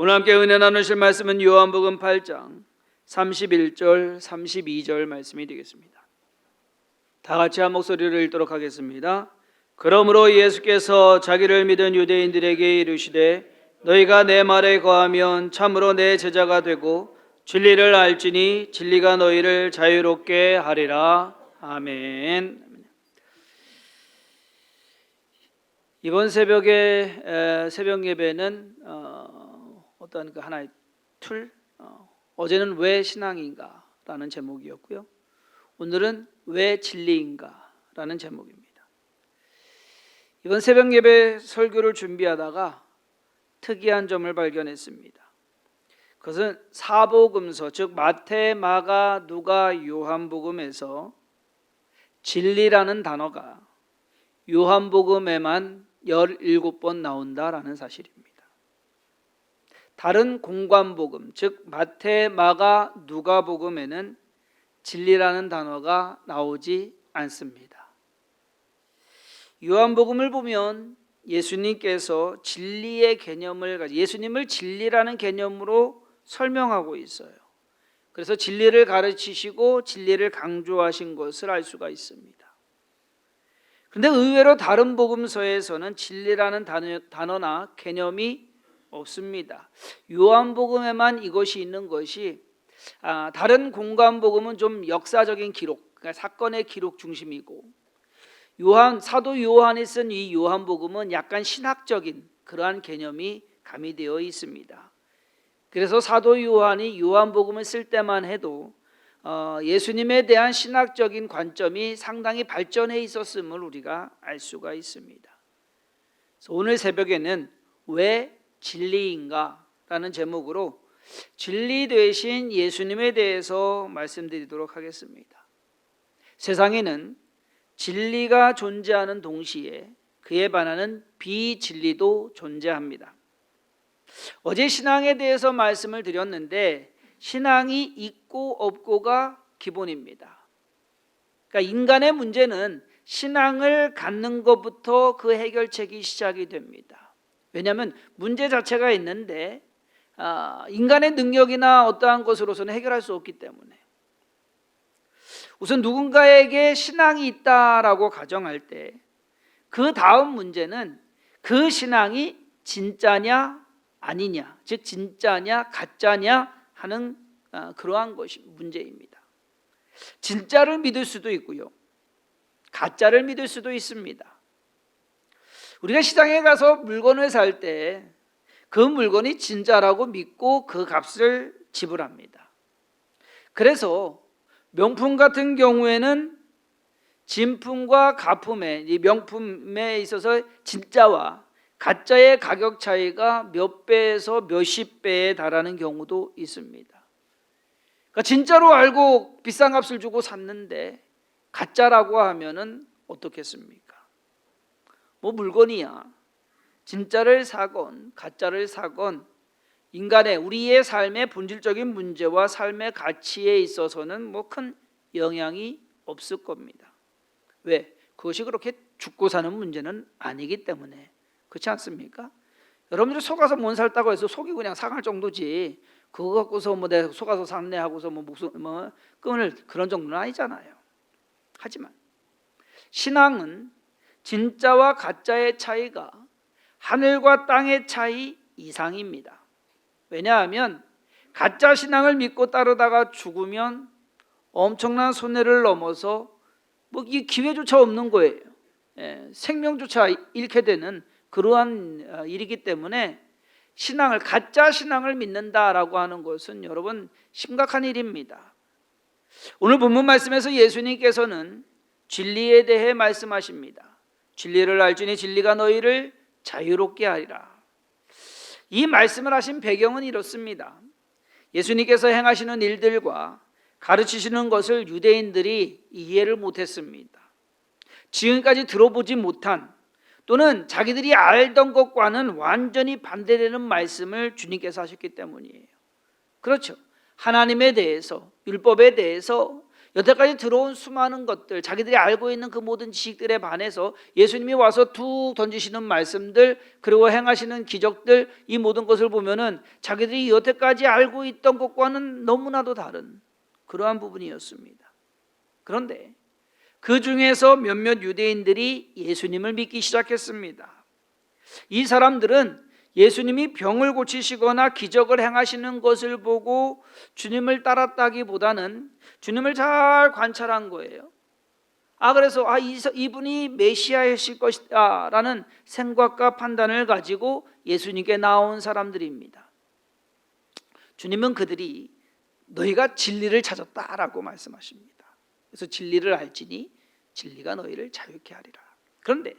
오늘 함께 은혜 나누실 말씀은 요한복음 8장 31절 32절 말씀이 되겠습니다. 다 같이 한 목소리를 읽도록 하겠습니다. 그러므로 예수께서 자기를 믿은 유대인들에게 이르시되 너희가 내 말에 거하면 참으로 내 제자가 되고 진리를 알지니 진리가 너희를 자유롭게 하리라. 아멘. 이번 새벽에 에, 새벽 예배는 어, 어떤 그 하나의 툴 어, 어제는 왜 신앙인가라는 제목이었고요. 오늘은 왜 진리인가라는 제목입니다. 이번 새벽 예배 설교를 준비하다가 특이한 점을 발견했습니다. 그것은 사복음서 즉 마태, 마가, 누가, 요한복음에서 진리라는 단어가 요한복음에만 17번 나온다라는 사실입니다. 다른 공관복음 즉 마태, 마가, 누가복음에는 진리라는 단어가 나오지 않습니다. 요한복음을 보면 예수님께서 진리의 개념을 예수님을 진리라는 개념으로 설명하고 있어요. 그래서 진리를 가르치시고 진리를 강조하신 것을 알 수가 있습니다. 근데 의외로 다른 복음서에서는 진리라는 단어, 단어나 개념이 없습니다. 요한복음에만 이것이 있는 것이 아, 다른 공간복음은 좀 역사적인 기록, 그러니까 사건의 기록 중심이고 요한 사도 요한이 쓴 이 요한복음은 약간 신학적인 그러한 개념이 가미되어 있습니다. 그래서 사도 요한이 요한복음을 쓸 때만 해도 어, 예수님에 대한 신학적인 관점이 상당히 발전해 있었음을 우리가 알 수가 있습니다. 오늘 새벽에는 왜 진리인가라는 제목으로 진리 되신 예수님에 대해서 말씀드리도록 하겠습니다. 세상에는 진리가 존재하는 동시에 그에 반하는 비진리도 존재합니다. 어제 신앙에 대해서 말씀을 드렸는데 신앙이 있고 없고가 기본입니다. 그러니까 인간의 문제는 신앙을 갖는 것부터 그 해결책이 시작이 됩니다. 왜냐하면 문제 자체가 있는데 아, 인간의 능력이나 어떠한 것으로서는 해결할 수 없기 때문에 우선 누군가에게 신앙이 있다라고 가정할 때 그 다음 문제는 그 신앙이 진짜냐 아니냐, 즉 진짜냐 가짜냐 하는 아, 그러한 것이 문제입니다. 진짜를 믿을 수도 있고요. 가짜를 믿을 수도 있습니다. 우리가 시장에 가서 물건을 살 때 그 물건이 진짜라고 믿고 그 값을 지불합니다. 그래서 명품 같은 경우에는 진품과 가품의 이 명품에 있어서 진짜와 가짜의 가격 차이가 몇 배에서 몇십 배에 달하는 경우도 있습니다. 그러니까 진짜로 알고 비싼 값을 주고 샀는데 가짜라고 하면은 어떻겠습니까? 뭐 물건이야. 진짜를 사건 가짜를 사건 인간의 우리의 삶의 본질적인 문제와 삶의 가치에 있어서는 뭐 큰 영향이 없을 겁니다. 왜? 그것이 그렇게 죽고 사는 문제는 아니기 때문에 그렇지 않습니까? 여러분들이 속아서 못 살다고 해서 속이 그냥 상할 정도지 그거 갖고서 뭐 내가 속아서 샀네 하고서 뭐 목숨 뭐 끊을 그런 정도는 아니잖아요. 하지만 신앙은 진짜와 가짜의 차이가 하늘과 땅의 차이 이상입니다. 왜냐하면 가짜 신앙을 믿고 따르다가 죽으면 엄청난 손해를 넘어서 뭐 이 기회조차 없는 거예요. 예, 생명조차 잃게 되는 그러한 어, 일이기 때문에 신앙을 가짜 신앙을 믿는다라고 하는 것은 여러분 심각한 일입니다. 오늘 본문 말씀에서 예수님께서는 진리에 대해 말씀하십니다. 진리를 알지니 진리가 너희를 자유롭게 하리라. 이 말씀을 하신 배경은 이렇습니다. 예수님께서 행하시는 일들과 가르치시는 것을 유대인들이 이해를 못했습니다. 지금까지 들어보지 못한 또는 자기들이 알던 것과는 완전히 반대되는 말씀을 주님께서 하셨기 때문이에요. 그렇죠. 하나님에 대해서, 율법에 대해서 여태까지 들어온 수많은 것들, 자기들이 알고 있는 그 모든 지식들에 반해서 예수님이 와서 툭 던지시는 말씀들, 그리고 행하시는 기적들, 이 모든 것을 보면은 자기들이 여태까지 알고 있던 것과는 너무나도 다른 그러한 부분이었습니다. 그런데 그 중에서 몇몇 유대인들이 예수님을 믿기 시작했습니다. 이 사람들은 예수님이 병을 고치시거나 기적을 행하시는 것을 보고 주님을 따랐다기보다는 주님을 잘 관찰한 거예요. 아 그래서 아 이- 이분이 메시아이실 것이다라는 생각과 판단을 가지고 예수님께 나온 사람들입니다. 주님은 그들이 너희가 진리를 찾았다라고 말씀하십니다. 그래서 진리를 알지니 진리가 너희를 자유케 하리라. 그런데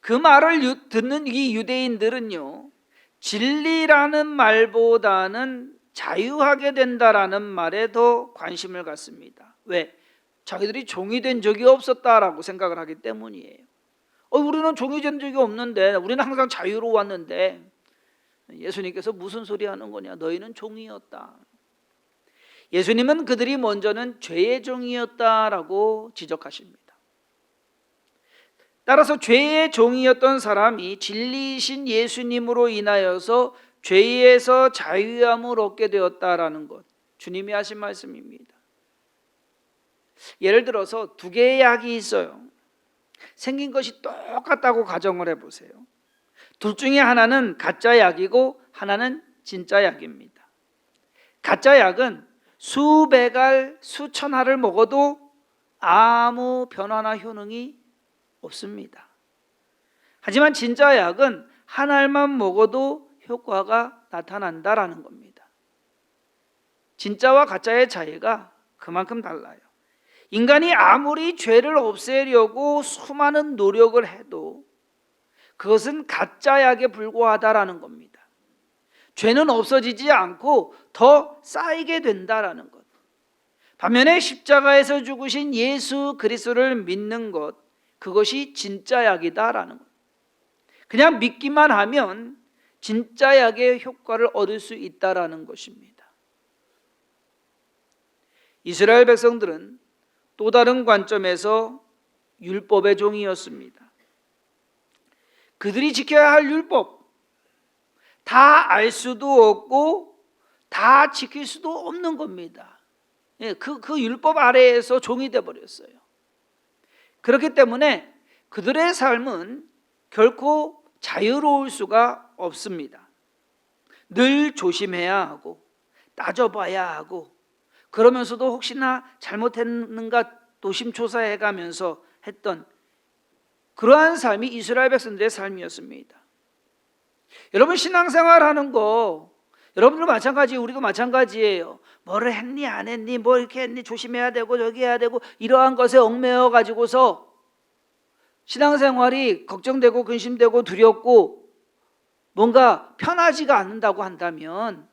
그 말을 유- 듣는 이 유대인들은요. 진리라는 말보다는 자유하게 된다라는 말에 더 관심을 갖습니다. 왜? 자기들이 종이 된 적이 없었다라고 생각을 하기 때문이에요. 어, 우리는 종이 된 적이 없는데, 우리는 항상 자유로웠는데, 예수님께서 무슨 소리 하는 거냐? 너희는 종이었다. 예수님은 그들이 먼저는 죄의 종이었다라고 지적하십니다. 따라서 죄의 종이었던 사람이 진리이신 예수님으로 인하여서 죄에서 자유함을 얻게 되었다라는 것. 주님이 하신 말씀입니다. 예를 들어서 두 개의 약이 있어요. 생긴 것이 똑같다고 가정을 해보세요. 둘 중에 하나는 가짜 약이고 하나는 진짜 약입니다. 가짜 약은 수백 알, 수천 알을 먹어도 아무 변화나 효능이 없습니다. 하지만 진짜 약은 한 알만 먹어도 효과가 나타난다라는 겁니다. 진짜와 가짜의 차이가 그만큼 달라요. 인간이 아무리 죄를 없애려고 수많은 노력을 해도 그것은 가짜 약에 불과하다라는 겁니다. 죄는 없어지지 않고 더 쌓이게 된다라는 것. 반면에 십자가에서 죽으신 예수 그리스도를 믿는 것, 그것이 진짜 약이다라는 것. 그냥 믿기만 하면 진짜 약의 효과를 얻을 수 있다라는 것입니다. 이스라엘 백성들은 또 다른 관점에서 율법의 종이었습니다. 그들이 지켜야 할 율법 다 알 수도 없고 다 지킬 수도 없는 겁니다. 예, 그, 그 율법 아래에서 종이 돼 버렸어요. 그렇기 때문에 그들의 삶은 결코 자유로울 수가 없습니다. 늘 조심해야 하고 따져봐야 하고 그러면서도 혹시나 잘못했는가 도심조사해 가면서 했던 그러한 삶이 이스라엘 백성들의 삶이었습니다. 여러분 신앙생활 하는 거 여러분도 마찬가지 우리도 마찬가지예요. 뭐를 했니 안 했니 뭐 이렇게 했니 조심해야 되고 저기 해야 되고 이러한 것에 얽매여 가지고서 신앙생활이 걱정되고 근심되고 두렵고 뭔가 편하지가 않는다고 한다면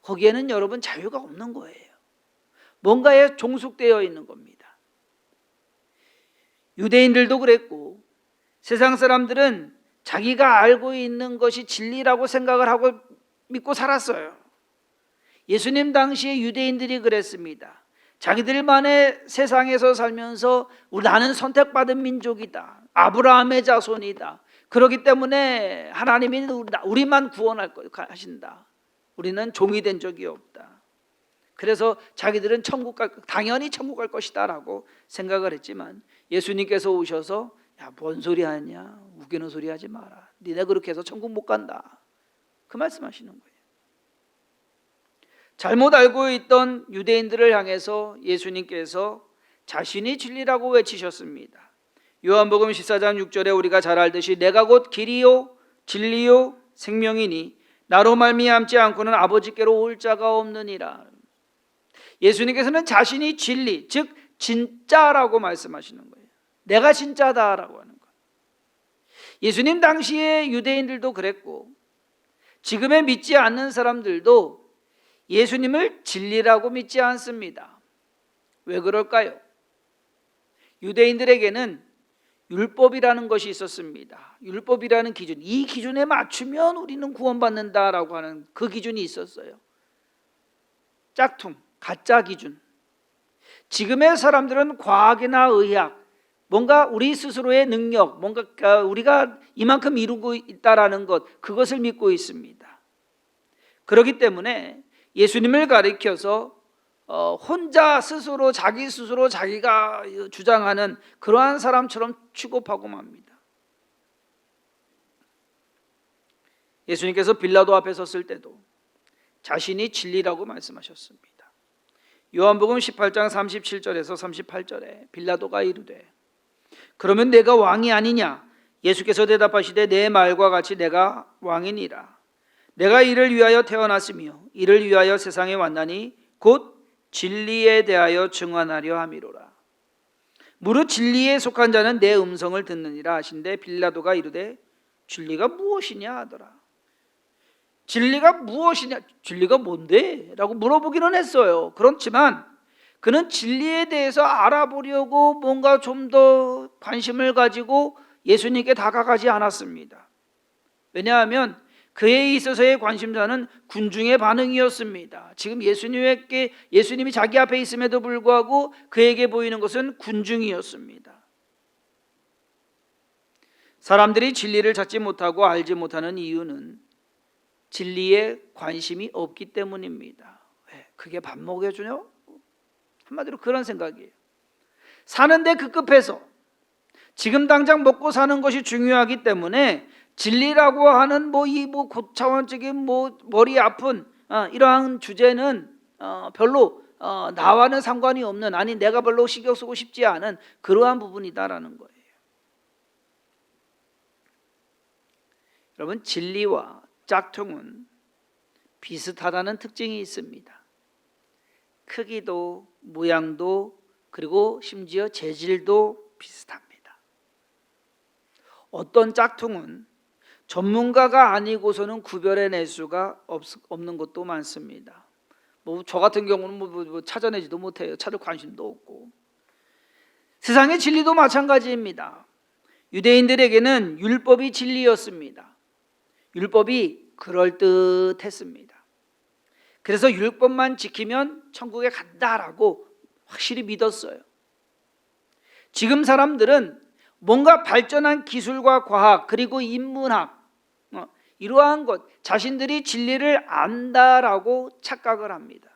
거기에는 여러분 자유가 없는 거예요. 뭔가에 종속되어 있는 겁니다. 유대인들도 그랬고 세상 사람들은 자기가 알고 있는 것이 진리라고 생각을 하고 믿고 살았어요. 예수님 당시에 유대인들이 그랬습니다. 자기들만의 세상에서 살면서 우리 나는 선택받은 민족이다. 아브라함의 자손이다. 그렇기 때문에 하나님이 우리만 구원할 거 하신다. 우리는 종이 된 적이 없다. 그래서 자기들은 천국 갈 당연히 천국 갈 것이다라고 생각을 했지만 예수님께서 오셔서 야, 뭔 소리 하냐? 우기는 소리 하지 마라. 니네 그렇게 해서 천국 못 간다. 그 말씀하시는 거예요. 잘못 알고 있던 유대인들을 향해서 예수님께서 자신이 진리라고 외치셨습니다. 요한복음 14장 6절에 우리가 잘 알듯이 내가 곧 길이요 진리요 생명이니 나로 말미암지 않고는 아버지께로 올 자가 없느니라. 예수님께서는 자신이 진리, 즉 진짜라고 말씀하시는 거예요. 내가 진짜다라고 하는 것. 예수님 당시에 유대인들도 그랬고 지금의 믿지 않는 사람들도 예수님을 진리라고 믿지 않습니다. 왜 그럴까요? 유대인들에게는 율법이라는 것이 있었습니다. 율법이라는 기준, 이 기준에 맞추면 우리는 구원받는다라고 하는 그 기준이 있었어요. 짝퉁, 가짜 기준. 지금의 사람들은 과학이나 의학, 뭔가 우리 스스로의 능력, 뭔가 어, 우리가 이만큼 이루고 있다라는 것, 그것을 믿고 있습니다. 그렇기 때문에 예수님을 가리켜서 어, 혼자 스스로 자기 스스로 자기가 주장하는 그러한 사람처럼 취급하고 맙니다. 예수님께서 빌라도 앞에 섰을 때도 자신이 진리라고 말씀하셨습니다. 요한복음 18장 37절에서 38절에 빌라도가 이르되 그러면 내가 왕이 아니냐 예수께서 대답하시되 내 말과 같이 내가 왕이니라 내가 이를 위하여 태어났으며 이를 위하여 세상에 왔나니 곧 진리에 대하여 증언하려 함이로라 무릇 진리에 속한 자는 내 음성을 듣느니라 하신데 빌라도가 이르되 진리가 무엇이냐 하더라 진리가 무엇이냐? 진리가 뭔데? 라고 물어보기는 했어요. 그렇지만 그는 진리에 대해서 알아보려고 뭔가 좀 더 관심을 가지고 예수님께 다가가지 않았습니다. 왜냐하면 그에 있어서의 관심사는 군중의 반응이었습니다. 지금 예수님에게 예수님이 자기 앞에 있음에도 불구하고 그에게 보이는 것은 군중이었습니다. 사람들이 진리를 찾지 못하고 알지 못하는 이유는 진리에 관심이 없기 때문입니다. 왜? 그게 밥 먹여주냐? 한마디로 그런 생각이에요. 사는데 급급해서 지금 당장 먹고 사는 것이 중요하기 때문에 진리라고 하는 뭐 이 뭐 고차원적인 뭐 머리 아픈 어, 이러한 주제는 어, 별로 어, 나와는 상관이 없는 아니 내가 별로 신경 쓰고 싶지 않은 그러한 부분이다라는 거예요. 여러분 진리와 짝퉁은 비슷하다는 특징이 있습니다. 크기도 모양도 그리고 심지어 재질도 비슷합니다. 어떤 짝퉁은 전문가가 아니고서는 구별해낼 수가 없, 는 것도 많습니다. 뭐 저 같은 경우는 뭐, 뭐 찾아내지도 못해요. 찾을 관심도 없고. 세상의 진리도 마찬가지입니다. 유대인들에게는 율법이 진리였습니다. 율법이 그럴듯했습니다. 그래서 율법만 지키면 천국에 간다라고 확실히 믿었어요. 지금 사람들은 뭔가 발전한 기술과 과학 그리고 인문학 어, 이러한 것 자신들이 진리를 안다라고 착각을 합니다.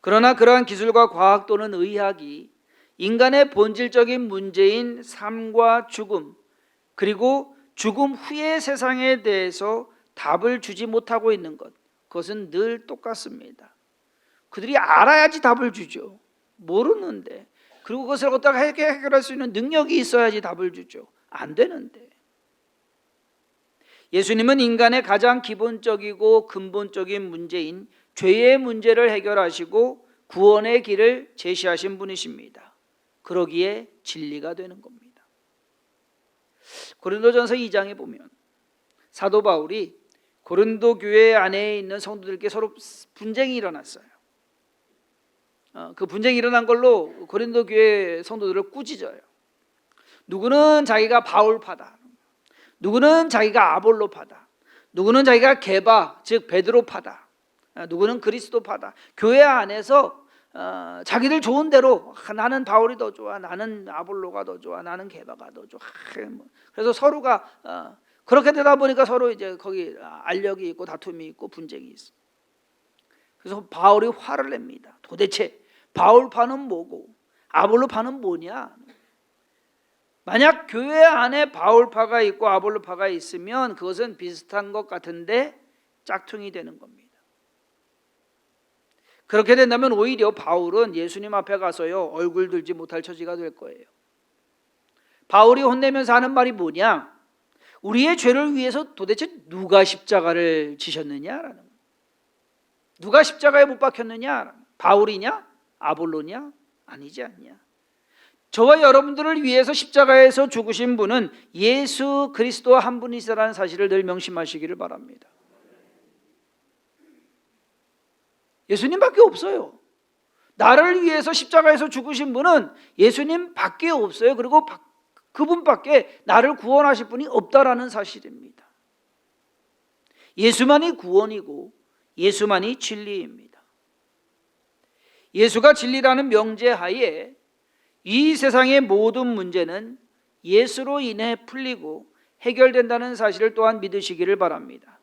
그러나 그러한 기술과 과학 또는 의학이 인간의 본질적인 문제인 삶과 죽음 그리고 죽음 후의 세상에 대해서 답을 주지 못하고 있는 것 그것은 늘 똑같습니다. 그들이 알아야지 답을 주죠. 모르는데 그리고 그것을 어떻게 해결할 수 있는 능력이 있어야지 답을 주죠. 안 되는데. 예수님은 인간의 가장 기본적이고 근본적인 문제인 죄의 문제를 해결하시고 구원의 길을 제시하신 분이십니다. 그러기에 진리가 되는 겁니다. 고린도전서 2장에 보면 사도 바울이 고린도 교회 안에 있는 성도들께 서로 분쟁이 일어났어요. 어, 그 분쟁이 일어난 걸로 고린도 교회 성도들을 꾸짖어요. 누구는 자기가 바울파다. 누구는 자기가 아볼로파다. 누구는 자기가 게바 즉 베드로파다. 어, 누구는 그리스도파다. 교회 안에서 어, 자기들 좋은 대로 아, 나는 바울이 더 좋아, 나는 아볼로가 더 좋아, 나는 게바가 더 좋아. 뭐. 그래서 서로가 어, 그렇게 되다 보니까 서로 이제 거기 알력이 있고 다툼이 있고 분쟁이 있어. 그래서 바울이 화를 냅니다. 도대체 바울파는 뭐고 아볼로파는 뭐냐? 만약 교회 안에 바울파가 있고 아볼로파가 있으면 그것은 비슷한 것 같은데 짝퉁이 되는 겁니다. 그렇게 된다면 오히려 바울은 예수님 앞에 가서요 얼굴 들지 못할 처지가 될 거예요. 바울이 혼내면서 하는 말이 뭐냐? 우리의 죄를 위해서 도대체 누가 십자가를 지셨느냐라는 누가 십자가에 못 박혔느냐? 바울이냐? 아볼로냐? 아니지 않냐? 저와 여러분들을 위해서 십자가에서 죽으신 분은 예수 그리스도 한 분이시라는 사실을 늘 명심하시기를 바랍니다. 예수님밖에 없어요. 나를 위해서 십자가에서 죽으신 분은 예수님밖에 없어요. 그리고 그분밖에 나를 구원하실 분이 없다라는 사실입니다. 예수만이 구원이고 예수만이 진리입니다. 예수가 진리라는 명제 하에 이 세상의 모든 문제는 예수로 인해 풀리고 해결된다는 사실을 또한 믿으시기를 바랍니다.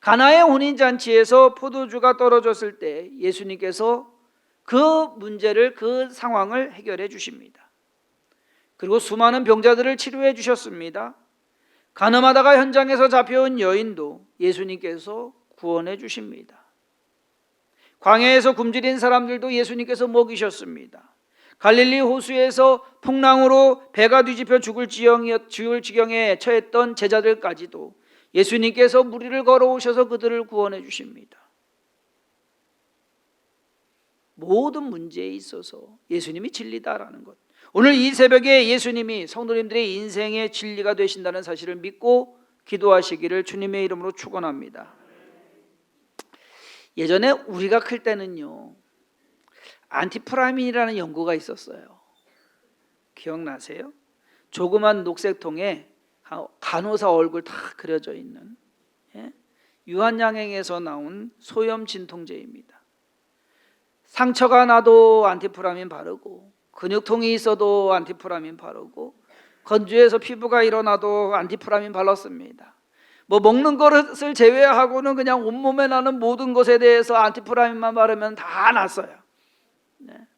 가나의 혼인 잔치에서 포도주가 떨어졌을 때 예수님께서 그 문제를 그 상황을 해결해 주십니다. 그리고 수많은 병자들을 치료해 주셨습니다. 가늠하다가 현장에서 잡혀온 여인도 예수님께서 구원해 주십니다. 광야에서 굶주린 사람들도 예수님께서 먹이셨습니다. 갈릴리 호수에서 풍랑으로 배가 뒤집혀 죽을 지경에, 죽을 지경에 처했던 제자들까지도 예수님께서 무리를 걸어오셔서 그들을 구원해 주십니다. 모든 문제에 있어서 예수님이 진리다라는 것. 오늘 이 새벽에 예수님이 성도님들의 인생의 진리가 되신다는 사실을 믿고 기도하시기를 주님의 이름으로 축원합니다. 예전에 우리가 클 때는요. 안티프라민이라는 연구가 있었어요. 기억나세요? 조그만 녹색 통에 간호사 얼굴 다 그려져 있는 예? 유한양행에서 나온 소염 진통제입니다. 상처가 나도 안티프라민 바르고 근육통이 있어도 안티프라민 바르고 건조해서 피부가 일어나도 안티프라민 발랐습니다. 뭐 먹는 것을 제외하고는 그냥 온몸에 나는 모든 것에 대해서 안티프라민만 바르면 다 났어요. 네.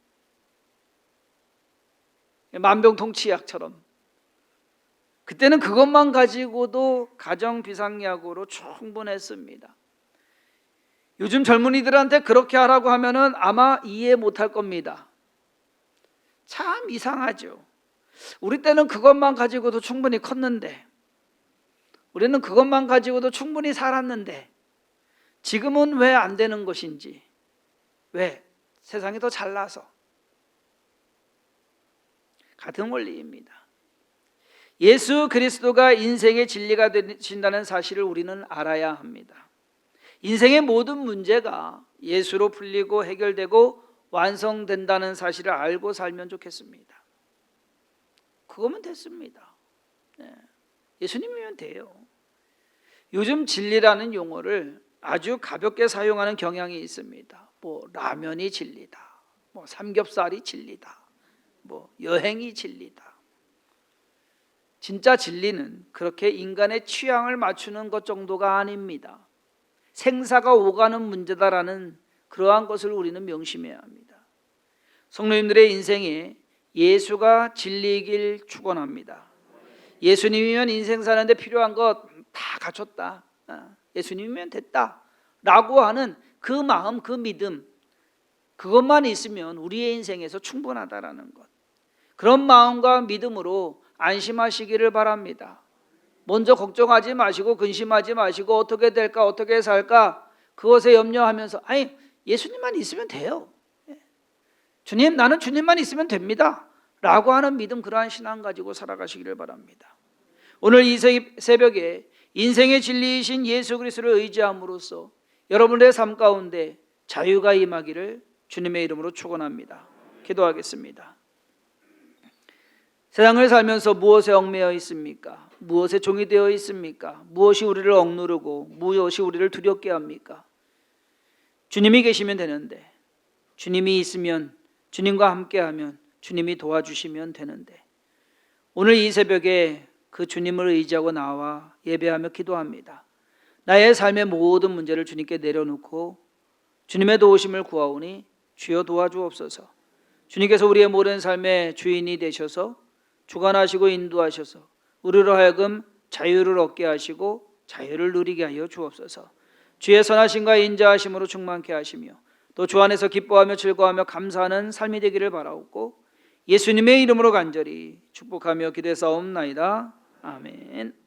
만병통치약처럼 그때는 그것만 가지고도 가정 비상약으로 충분했습니다. 요즘 젊은이들한테 그렇게 하라고 하면은 아마 이해 못할 겁니다. 참 이상하죠. 우리 때는 그것만 가지고도 충분히 컸는데, 우리는 그것만 가지고도 충분히 살았는데, 지금은 왜 안 되는 것인지, 왜 세상이 더 잘나서 같은 원리입니다. 예수 그리스도가 인생의 진리가 되신다는 사실을 우리는 알아야 합니다. 인생의 모든 문제가 예수로 풀리고 해결되고 완성된다는 사실을 알고 살면 좋겠습니다. 그거면 됐습니다. 네. 예수님이면 돼요. 요즘 진리라는 용어를 아주 가볍게 사용하는 경향이 있습니다. 뭐 라면이 진리다. 뭐 삼겹살이 진리다. 뭐 여행이 진리다. 진짜 진리는 그렇게 인간의 취향을 맞추는 것 정도가 아닙니다. 생사가 오가는 문제다라는 그러한 것을 우리는 명심해야 합니다. 성도님들의 인생에 예수가 진리이길 축원합니다. 예수님이면 인생 사는데 필요한 것 다 갖췄다. 아, 예수님이면 됐다라고 하는 그 마음, 그 믿음 그것만 있으면 우리의 인생에서 충분하다라는 것. 그런 마음과 믿음으로 안심하시기를 바랍니다. 먼저 걱정하지 마시고 근심하지 마시고 어떻게 될까 어떻게 살까 그것에 염려하면서 아니 예수님만 있으면 돼요. 예. 주님 나는 주님만 있으면 됩니다. 라고 하는 믿음 그러한 신앙 가지고 살아가시기를 바랍니다. 오늘 이 새벽에 인생의 진리이신 예수 그리스도를 의지함으로써 여러분의 삶 가운데 자유가 임하기를 주님의 이름으로 축원합니다. 기도하겠습니다. 세상을 살면서 무엇에 얽매여 있습니까? 무엇에 종이 되어 있습니까? 무엇이 우리를 억누르고 무엇이 우리를 두렵게 합니까? 주님이 계시면 되는데 주님이 있으면 주님과 함께하면 주님이 도와주시면 되는데 오늘 이 새벽에 그 주님을 의지하고 나와 예배하며 기도합니다. 나의 삶의 모든 문제를 주님께 내려놓고 주님의 도우심을 구하오니 주여 도와주옵소서. 주님께서 우리의 모든 삶의 주인이 되셔서 주관하시고 인도하셔서 우리로 하여금 자유를 얻게 하시고 자유를 누리게 하여 주옵소서. 주의 선하심과 인자하심으로 충만케 하시며 또 주 안에서 기뻐하며 즐거워하며 감사하는 삶이 되기를 바라옵고 예수님의 이름으로 간절히 축복하며 기도사옵나이다. 아멘.